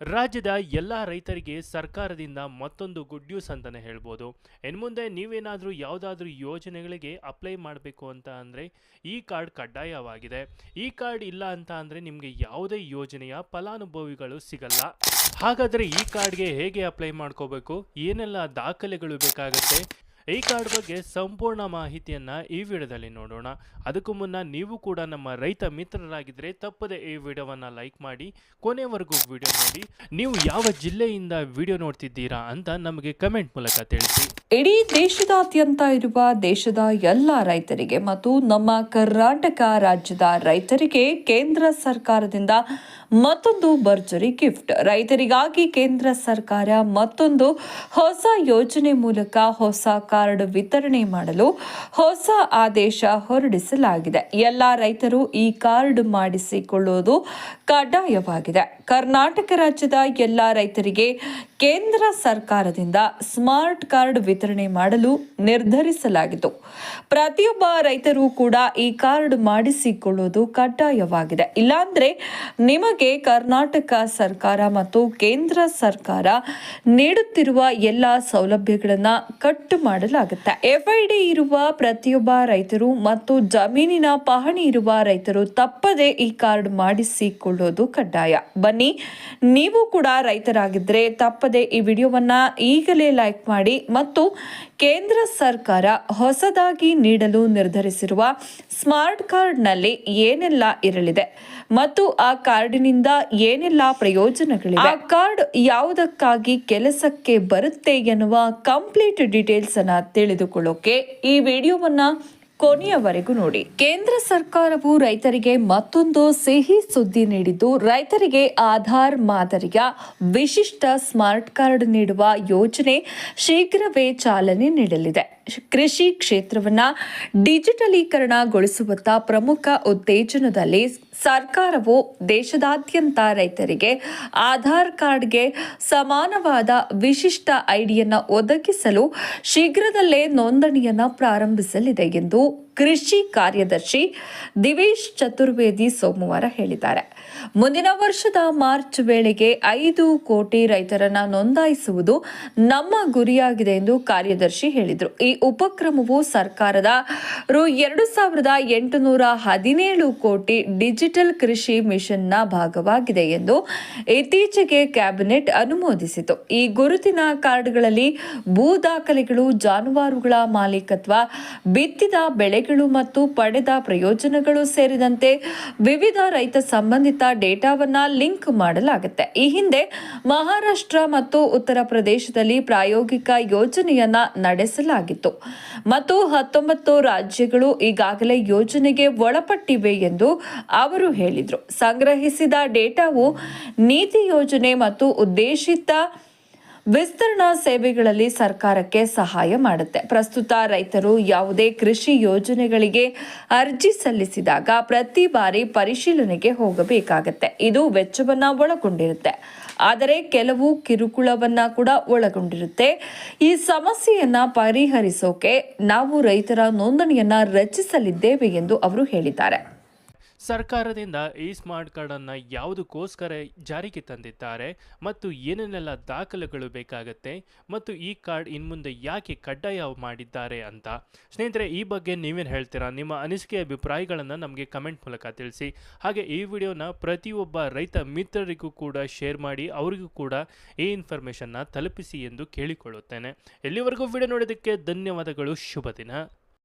ರಾಜ್ಯದ ಎಲ್ಲ ರೈತರಿಗೆ ಸರ್ಕಾರದಿಂದ ಮತ್ತೊಂದು ಗುಡ್ ನ್ಯೂಸ್ ಅಂತಲೇ ಹೇಳ್ಬೋದು. ಇನ್ನು ಮುಂದೆ ನೀವೇನಾದರೂ ಯಾವುದಾದ್ರೂ ಯೋಜನೆಗಳಿಗೆ ಅಪ್ಲೈ ಮಾಡಬೇಕು ಅಂತ ಅಂದರೆ ಈ ಕಾರ್ಡ್ ಕಡ್ಡಾಯವಾಗಿದೆ. ಈ ಕಾರ್ಡ್ ಇಲ್ಲ ಅಂತ ಅಂದರೆ ನಿಮಗೆ ಯಾವುದೇ ಯೋಜನೆಯ ಫಲಾನುಭವಿಗಳು ಸಿಗಲ್ಲ. ಹಾಗಾದರೆ ಈ ಕಾರ್ಡ್ಗೆ ಹೇಗೆ ಅಪ್ಲೈ ಮಾಡ್ಕೋಬೇಕು? ಏನೆಲ್ಲ ದಾಖಲೆಗಳು ಬೇಕಾಗುತ್ತೆ? ಈ ಕಾರ್ಡ್ ಬಗ್ಗೆ ಸಂಪೂರ್ಣ ಮಾಹಿತಿಯನ್ನ ಈ ವಿಡಿಯೋದಲ್ಲಿ ನೋಡೋಣ. ಅದಕ್ಕೂ ಮುನ್ನ ನೀವು ಕೂಡ ನಮ್ಮ ರೈತ ಮಿತ್ರರಾಗಿದ್ದರೆ ತಪ್ಪದೆ ಈ ವಿಡಿಯೋವನ್ನ ಲೈಕ್ ಮಾಡಿ, ಕೊನೆವರೆಗೂ ವಿಡಿಯೋ ನೋಡಿ. ನೀವು ಯಾವ ಜಿಲ್ಲೆಯಿಂದ ವಿಡಿಯೋ ನೋಡ್ತಿದ್ದೀರಾ ಅಂತ ನಮಗೆ ಕಮೆಂಟ್ ಮೂಲಕ ತಿಳಿಸಿ. ಇಡೀ ದೇಶದಾದ್ಯಂತ ಇರುವ ದೇಶದ ಎಲ್ಲ ರೈತರಿಗೆ ಮತ್ತು ನಮ್ಮ ಕರ್ನಾಟಕ ರಾಜ್ಯದ ರೈತರಿಗೆ ಕೇಂದ್ರ ಸರ್ಕಾರದಿಂದ ಮತ್ತೊಂದು ಭರ್ಜರಿ ಗಿಫ್ಟ್. ರೈತರಿಗಾಗಿ ಕೇಂದ್ರ ಸರ್ಕಾರ ಮತ್ತೊಂದು ಹೊಸ ಯೋಜನೆ ಮೂಲಕ ಹೊಸ ಕಾರ್ಡ್ ವಿತರಣೆ ಮಾಡಲು ಹೊಸ ಆದೇಶ ಹೊರಡಿಸಲಾಗಿದೆ. ಎಲ್ಲ ರೈತರು ಈ ಕಾರ್ಡ್ ಮಾಡಿಸಿಕೊಳ್ಳುವುದು ಕಡ್ಡಾಯವಾಗಿದೆ. ಕರ್ನಾಟಕ ರಾಜ್ಯದ ಎಲ್ಲ ರೈತರಿಗೆ ಕೇಂದ್ರ ಸರ್ಕಾರದಿಂದ ಸ್ಮಾರ್ಟ್ ಕಾರ್ಡ್ ವಿತರಣೆ ಮಾಡಲು ನಿರ್ಧರಿಸಲಾಗಿತ್ತು ಪ್ರತಿಯೊಬ್ಬ ರೈತರು ಕೂಡ ಈ ಕಾರ್ಡ್ ಮಾಡಿಸಿಕೊಳ್ಳುವುದು ಕಡ್ಡಾಯವಾಗಿದೆ. ಇಲ್ಲಾಂದ್ರೆ ನಿಮಗೆ ಕರ್ನಾಟಕ ಸರ್ಕಾರ ಮತ್ತು ಕೇಂದ್ರ ಸರ್ಕಾರ ನೀಡುತ್ತಿರುವ ಎಲ್ಲ ಸೌಲಭ್ಯಗಳನ್ನು ಕಟ್ಟು ಮಾಡಲಾಗುತ್ತೆ. ಎಫ್ಐಡಿ ಇರುವ ಪ್ರತಿಯೊಬ್ಬ ರೈತರು ಮತ್ತು ಜಮೀನಿನ ಪಹಣಿ ಇರುವ ರೈತರು ತಪ್ಪದೆ ಈ ಕಾರ್ಡ್ ಮಾಡಿಸಿಕೊಳ್ಳೋದು ಕಡ್ಡಾಯ. ಬನ್ನಿ, ನೀವು ಕೂಡ ರೈತರಾಗಿದ್ದರೆ ತಪ್ಪದೆ ಈ ವಿಡಿಯೋವನ್ನ ಈಗಲೇ ಲೈಕ್ ಮಾಡಿ ಮತ್ತು ಕೇಂದ್ರ ಸರ್ಕಾರ ಹೊಸದಾಗಿ ನೀಡಲು ನಿರ್ಧರಿಸಿರುವ ಸ್ಮಾರ್ಟ್ ಕಾರ್ಡ್ನಲ್ಲಿ ಏನೆಲ್ಲ ಇರಲಿದೆ ಮತ್ತು ಆ ಕಾರ್ಡಿನಿಂದ ಏನೆಲ್ಲ ಪ್ರಯೋಜನಗಳಿವೆ? ಆ ಕಾರ್ಡ್ ಯಾವುದಕ್ಕಾಗಿ ಕೆಲಸಕ್ಕೆ ಬರುತ್ತೆ ಎನ್ನುವ ಕಂಪ್ಲೀಟ್ ಡೀಟೇಲ್ಸ್ ಅನ್ನ ತಿಳಿದುಕೊಳ್ಳೋಕೆ ಈ ವಿಡಿಯೋವನ್ನ ಕೊನೆಯವರೆಗೂ ನೋಡಿ. ಕೇಂದ್ರ ಸರ್ಕಾರವು ರೈತರಿಗೆ ಮತ್ತೊಂದು ಸಿಹಿ ಸುದ್ದಿ ನೀಡಿದ್ದು, ರೈತರಿಗೆ ಆಧಾರ್ ಮಾದರಿಯ ವಿಶಿಷ್ಟ ಸ್ಮಾರ್ಟ್ ಕಾರ್ಡ್ ನೀಡುವ ಯೋಜನೆ ಶೀಘ್ರವೇ ಚಾಲನೆ ನೀಡಲಿದೆ. ಕೃಷಿ ಕ್ಷೇತ್ರವನ್ನು ಡಿಜಿಟಲೀಕರಣಗೊಳಿಸುವತ್ತ ಪ್ರಮುಖ ಉತ್ತೇಜನದಲ್ಲಿ ಸರ್ಕಾರವು ದೇಶದಾದ್ಯಂತ ರೈತರಿಗೆ ಆಧಾರ್ ಕಾರ್ಡ್ಗೆ ಸಮಾನವಾದ ವಿಶಿಷ್ಟ ಐಡಿಯನ್ನು ಒದಗಿಸಲು ಶೀಘ್ರದಲ್ಲೇ ನೋಂದಣಿಯನ್ನು ಪ್ರಾರಂಭಿಸಲಿದೆ ಎಂದು vụ. ಕೃಷಿ ಕಾರ್ಯದರ್ಶಿ ದಿವೇಶ್ ಚತುರ್ವೇದಿ ಸೋಮವಾರ ಹೇಳಿದ್ದಾರೆ. ಮುಂದಿನ ವರ್ಷದ ಮಾರ್ಚ್ ವೇಳೆಗೆ ಐದು ಕೋಟಿ ರೈತರನ್ನ ನೋಂದಾಯಿಸುವುದು ನಮ್ಮ ಗುರಿಯಾಗಿದೆ ಎಂದು ಕಾರ್ಯದರ್ಶಿ ಹೇಳಿದರು. ಈ ಉಪಕ್ರಮವು ಸರ್ಕಾರದ ರು ಎರಡು ಸಾವಿರದ ಎಂಟುನೂರ ಹದಿನೇಳು ಕೋಟಿ ಡಿಜಿಟಲ್ ಕೃಷಿ ಮಿಷನ್ನ ಭಾಗವಾಗಿದೆ ಎಂದು ಇತ್ತೀಚೆಗೆ ಕ್ಯಾಬಿನೆಟ್ ಅನುಮೋದಿಸಿತು. ಈ ಗುರುತಿನ ಕಾರ್ಡ್ಗಳಲ್ಲಿ ಭೂ ದಾಖಲೆಗಳು, ಜಾನುವಾರುಗಳ ಮಾಲೀಕತ್ವ, ಬಿತ್ತಿದ ಬೆಳೆಗಳು ಮತ್ತು ಪಡೆದ ಪ್ರಯೋಜನಗಳು ಸೇರಿದಂತೆ ವಿವಿಧ ರೈತ ಸಂಬಂಧಿತ ಡೇಟಾವನ್ನು ಲಿಂಕ್ ಮಾಡಲಾಗುತ್ತೆ. ಈ ಹಿಂದೆ ಮಹಾರಾಷ್ಟ್ರ ಮತ್ತು ಉತ್ತರ ಪ್ರದೇಶದಲ್ಲಿ ಪ್ರಾಯೋಗಿಕ ಯೋಜನೆಯನ್ನ ನಡೆಸಲಾಗಿತ್ತು. ಮತ್ತು ಹತ್ತೊಂಬತ್ತು ರಾಜ್ಯಗಳು ಈಗಾಗಲೇ ಯೋಜನೆಗೆ ಒಳಪಟ್ಟಿವೆ ಎಂದು ಅವರು ಹೇಳಿದರು. ಸಂಗ್ರಹಿಸಿದ ಡೇಟಾವು ನೀತಿ ಯೋಜನೆ ಮತ್ತು ಉದ್ದೇಶಿತ ವಿಸ್ತರಣಾ ಸೇವೆಗಳಲ್ಲಿ ಸರ್ಕಾರಕ್ಕೆ ಸಹಾಯ ಮಾಡುತ್ತೆ. ಪ್ರಸ್ತುತ ರೈತರು ಯಾವುದೇ ಕೃಷಿ ಯೋಜನೆಗಳಿಗೆ ಅರ್ಜಿ ಸಲ್ಲಿಸಿದಾಗ ಪ್ರತಿ ಬಾರಿ ಪರಿಶೀಲನೆಗೆ ಹೋಗಬೇಕಾಗತ್ತೆ. ಇದು ವೆಚ್ಚವನ್ನ ಒಳಗೊಂಡಿರುತ್ತೆ. ಆದರೆ ಕೆಲವು ಕಿರುಕುಳವನ್ನ ಕೂಡ ಒಳಗೊಂಡಿರುತ್ತೆ. ಈ ಸಮಸ್ಯೆಯನ್ನ ಪರಿಹರಿಸೋಕೆ ನಾವು ರೈತರ ನೋಂದಣಿಯನ್ನ ರಚಿಸಲಿದ್ದೇವೆ ಎಂದು ಅವರು ಹೇಳಿದ್ದಾರೆ. ಸರ್ಕಾರದಿಂದ ಈ ಸ್ಮಾರ್ಟ್ ಕಾರ್ಡನ್ನು ಯಾವುದಕ್ಕೋಸ್ಕರ ಜಾರಿಗೆ ತಂದಿದ್ದಾರೆ ಮತ್ತು ಏನೇನೆಲ್ಲ ದಾಖಲೆಗಳು ಬೇಕಾಗತ್ತೆ ಮತ್ತು ಈ ಕಾರ್ಡ್ ಇನ್ಮುಂದೆ ಯಾಕೆ ಕಡ್ಡಾಯ ಮಾಡಿದ್ದಾರೆ ಅಂತ. ಸ್ನೇಹಿತರೆ, ಈ ಬಗ್ಗೆ ನೀವೇನು ಹೇಳ್ತೀರಾ? ನಿಮ್ಮ ಅನಿಸಿಕೆ ಅಭಿಪ್ರಾಯಗಳನ್ನು ನಮಗೆ ಕಮೆಂಟ್ ಮೂಲಕ ತಿಳಿಸಿ. ಹಾಗೆ ಈ ವಿಡಿಯೋನ ಪ್ರತಿಯೊಬ್ಬ ರೈತ ಮಿತ್ರರಿಗೂ ಕೂಡ ಶೇರ್ ಮಾಡಿ, ಅವರಿಗೂ ಕೂಡ ಈ ಇನ್ಫಾರ್ಮೇಷನ್ನ ತಲುಪಿಸಿ ಎಂದು ಕೇಳಿಕೊಳ್ಳುತ್ತೇನೆ. ಎಲ್ಲಿವರೆಗೂ ವಿಡಿಯೋ ನೋಡೋದಕ್ಕೆ ಧನ್ಯವಾದಗಳು. ಶುಭ ದಿನ.